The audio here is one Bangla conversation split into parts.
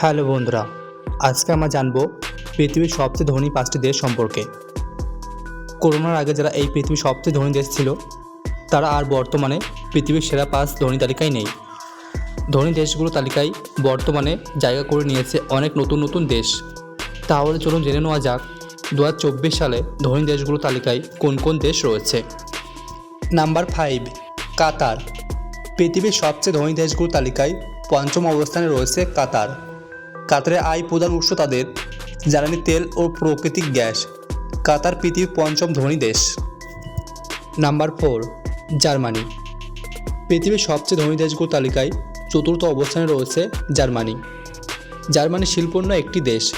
হ্যালো বন্ধুরা, আজকে আমরা জানব পৃথিবীর সবচেয়ে ধনী পাঁচটি দেশ সম্পর্কে। করোনার আগে যারা এই পৃথিবীর সবচেয়ে ধনী দেশ ছিল, তারা আর বর্তমানে পৃথিবীর সেরা পাঁচ ধনী তালিকায় নেই। ধনী দেশগুলো তালিকায় বর্তমানে জায়গা করে নিয়েছে অনেক নতুন নতুন দেশ। তাহলে চলুন জেনে নেওয়া যাক দু হাজার চব্বিশ সালে ধনী দেশগুলো তালিকায় কোন কোন দেশ রয়েছে। Number five, Qatar. পৃথিবীর সবচেয়ে ধনী দেশগুলোর তালিকায় পঞ্চম অবস্থানে রয়েছে কাতার। কাতারের আয় প্রধান উৎস তাদের, জ্বালানি তেল ও প্রাকৃতিক গ্যাস। কাতার পৃথিবীর পঞ্চম ধনী দেশ। Number four, Germany. পৃথিবীর সবচেয়ে ধনী দেশগুলোর তালিকায় চতুর্থ অবস্থানে রয়েছে জার্মানি। জার্মানি শিল্পন্য একটি দেশ।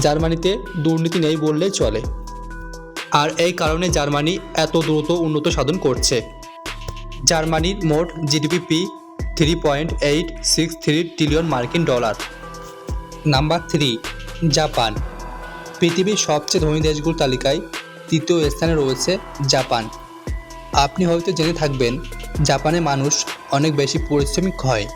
জার্মানিতে দুর্নীতি নেই বললেই চলে। আর এই কারণে জার্মানি এত দ্রুত উন্নত সাধন করছে। জার্মানির মোট GDP P three point eight six three trillion মার্কিন ডলার। Number three, Japan. পৃথিবীর সবচেয়ে ধনী দেশগুলোর তালিকায় তৃতীয় স্থানে রয়েছে জাপান। আপনি হয়তো জেনে থাকবেন জাপানে মানুষ অনেক বেশি পরিশ্রমিক হয়।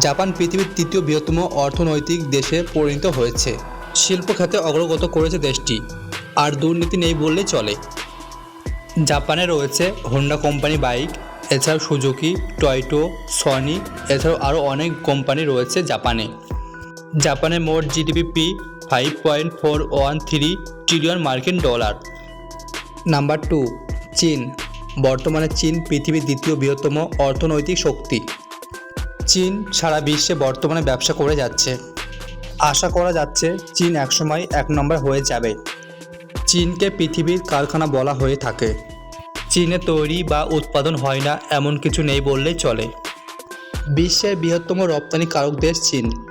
জাপান পৃথিবীর তৃতীয় বৃহত্তম অর্থনৈতিক দেশে পরিণত হয়েছে। শিল্প খাতে অগ্রগত করেছে দেশটি, আর দুর্নীতি নেই বললে চলে। জাপানে রয়েছে হোন্ডা কোম্পানি বাইক, এছাড়াও সুজুকি টয়টো সনি এছাড়াও আরও অনেক কোম্পানি রয়েছে জাপানে। জাপানের মোট GDP five point four one three trillion মার্কিন ডলার। নাম্বার টু, চীন। বর্তমানে চীন পৃথিবীর দ্বিতীয় বৃহত্তম অর্থনৈতিক শক্তি। চীন সারা বিশ্বে বর্তমানে ব্যবসা করে যাচ্ছে। আশা করা যাচ্ছে চীন একসময় এক নম্বর হয়ে যাবে। চীনকে পৃথিবীর কারখানা বলা হয়ে থাকে। চীনে তৈরি বা উৎপাদন হয় না এমন কিছু নেই বললেই চলে। বিশ্বের বৃহত্তম রপ্তানিকারক দেশ চীন।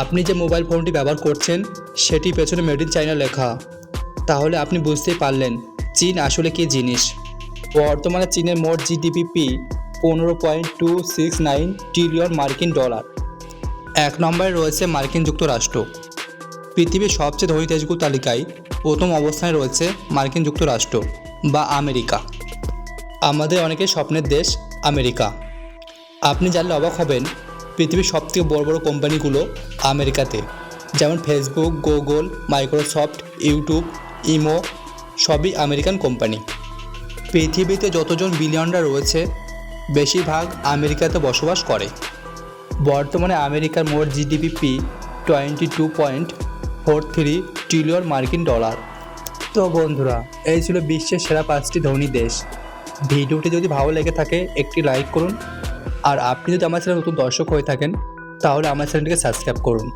আপনি যে মোবাইল ফোনটি ব্যবহার করছেন, সেটি পেছনে মেড ইন চাইনা লেখা। তাহলে আপনি বুঝতেই পারলেন, চীন আসলে কী জিনিস। বর্তমানে চীনের মোট জিডিপি পনেরো point two six nine trillion মার্কিন ডলার। এক নম্বরে রয়েছে মার্কিন যুক্তরাষ্ট্র। পৃথিবীর সবচেয়ে ধনী দেশগুলোর তালিকায় প্রথম অবস্থানে রয়েছে মার্কিন যুক্তরাষ্ট্র বা আমেরিকা। আমাদের অনেকের স্বপ্নের দেশ আমেরিকা। আপনি জানলে অবাক হবেন পৃথিবীর সবথেকে বড় বড় কোম্পানিগুলো আমেরিকাতে। যেমন Facebook Google Microsoft YouTube Imo সবই আমেরিকান কোম্পানি। পৃথিবীতে যতজন বিলিয়নরা রয়েছে, বেশিরভাগ আমেরিকাতে বসবাস করে। বর্তমানে আমেরিকার মোট GDP P twenty two point four three trillion মার্কিন ডলার। তো বন্ধুরা, এই ছিল বিশ্বের সেরা পাঁচটি ধনী দেশ। ভিডিওটি যদি ভালো লেগে থাকে, একটি লাইক করুন। আর আপনি যদি আমার চ্যানেল নতুন দর্শক হয়ে থাকেন তাহলে আমার চ্যানেলটিকে সাবস্ক্রাইব করুন।